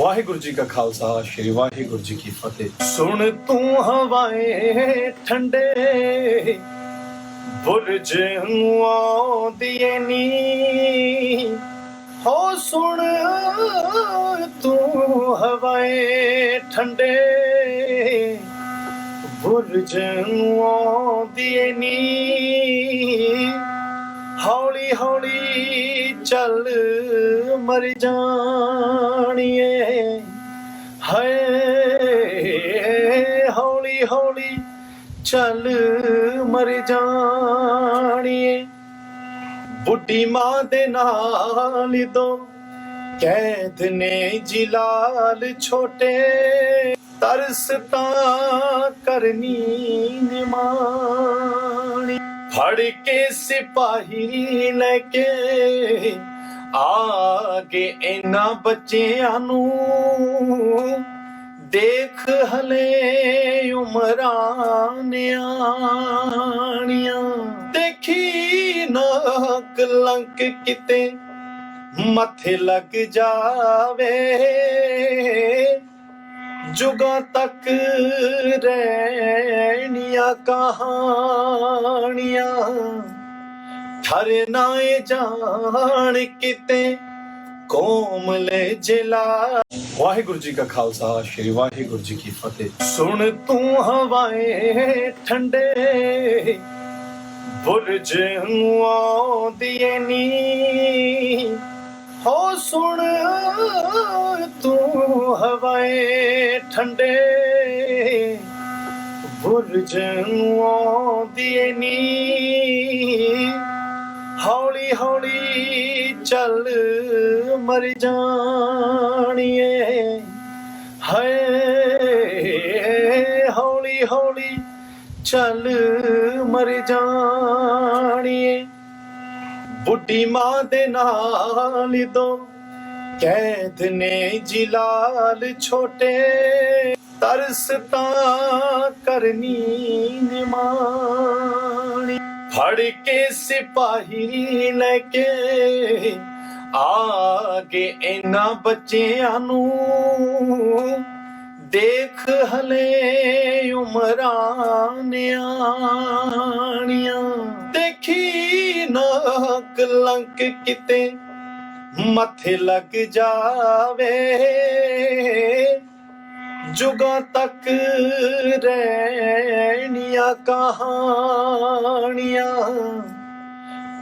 ਵਾਹਿਗੁਰੂ ਜੀ ਕਾ ਖਾਲਸਾ, ਸ੍ਰੀ ਵਾਹਿਗੁਰੂ ਜੀ ਕੀ ਫਤਿਹ। ਸੁਣ ਤੂੰ ਹਵਾਏ ਠੰਡੇ, ਬੁਰਜ ਨੂੰ ਆਉਂਦੀਏ ਨੀ। ਹੋ ਸੁਣ ਤੂੰ ਹਵਾਏ ਠੰਡੇ, ਬੁਰਜ ਨੂੰ ਆਉਂਦੀਏ ਨੀ। ਹੌਲੀ ਹੌਲੀ ਚੱਲ ਮਰ ਜਾਣੀਏ ਚੱਲ ਮਰ ਜਾਣੀਏ। ਬੁੱਢੀ ਮਾਂ ਦੇ ਨਾਲ ਦੋ। ਕੈਦ ਨੇ ਜਿਲਾਲ ਛੋਟੇ। ਤਰਸ ਤਾਂ ਕਰਨੀ ਨਿਮਾਣੀ। ਫੜ ਕੇ ਸਿਪਾਹੀ ਲੈ ਕੇ ਆ ਆਗੇ ਇਹਨਾਂ ਬੱਚਿਆਂ ਨੂੰ। ਦੇਖ ਹਲੇ ਉਮਰਾਂ ਨਿਆਣੀਆਂ ਦੇਖੀ ਨਾ ਕਲੰਕ ਕਿਤੇ, ਮੱਥੇ ਲੱਗ ਜਾਵੇ। ਜੁਗਾਂ ਤੱਕ ਰਹਿਣੀਆਂ ਕਹਾਣੀਆਂ, ਠਰੇ ਨਾਏ ਜਾਣ ਕਿਤੇ। ਕੋਮ ਲੈ ਜਲਾ। ਵਾਹਿਗੁਰੂ ਜੀ ਕਾ ਖਾਲਸਾ, ਸ੍ਰੀ ਵਾਹਿਗੁਰੂ ਜੀ ਕੀ ਫਤਿਹ। ਸੁਣ ਤੂੰ ਹਵਾਏ ਠੰਡੇ, ਬੁਰਜ ਨੂੰ ਆਉਂਦੀਏ ਨੀ। ਹੋ ਸੁਣ ਤੂੰ ਹਵਾਏ ਠੰਡੇ, ਬੁਰਜ ਨੂੰ ਆਉਂਦੀਏ ਨੀ। ਹੌਲੀ ਹੌਲੀ ਚੱਲ ਮਰ ਜਾਣੀਏ। ਹਾਏ, ਹੌਲੀ ਹੌਲੀ ਚੱਲ ਮਰ ਜਾਣੀਏ। ਬੁੱਢੀ ਮਾਂ ਦੇ ਨਾਲ ਦੋ ਕੈਦ ਨੇ ਜਿਲਾਲ ਛੋਟੇ। ਤਰਸ ਤਾਂ ਕਰਨੀ ਨਿਮਾਣੀ। ਫੜ ਕੇ ਸਿਪਾਹੀ ਲੈ ਕੇ ਆ ਆਗੇ ਇਹਨਾਂ ਬੱਚਿਆਂ ਨੂੰ ਦੇਖ ਹਲੇ ਉਮਰਾਂ ਨਿਆਣੀਆਂ। ਦੇਖੀ ਨਾ ਕਲੰਕ ਕਿਤੇ ਮੱਥੇ ਲੱਗ ਜਾਵੇ। ਜੁਗਾਂ ਤੱਕ ਰਹਿਣੀਆਂ ਕਹਾਣੀਆਂ।